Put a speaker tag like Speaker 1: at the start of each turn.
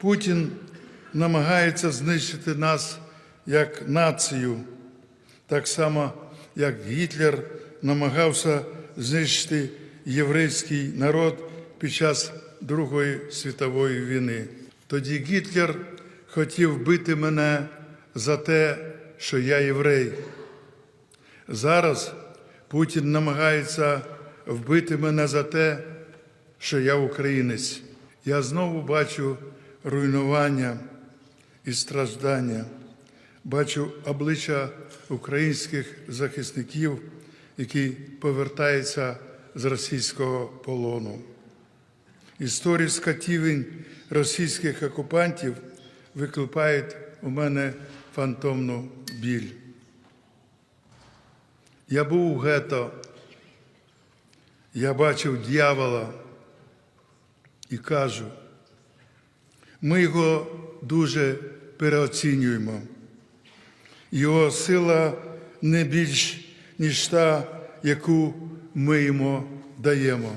Speaker 1: Путін намагається знищити нас як націю, так само, як Гітлер намагався знищити єврейський народ під час Другої світової війни. Тоді Гітлер хотів вбити мене за те, що я єврей. Зараз Путін намагається вбити мене за те, що я українець. Я знову бачу руйнування і страждання, бачу обличчя українських захисників, які повертаються з російського полону. Історії скатівень російських окупантів викликають у мене фантомну біль. Я був у гето, я бачив дьявола і кажу, ми його дуже переоцінюємо. Його сила не більш, ніж та, яку ми йому даємо.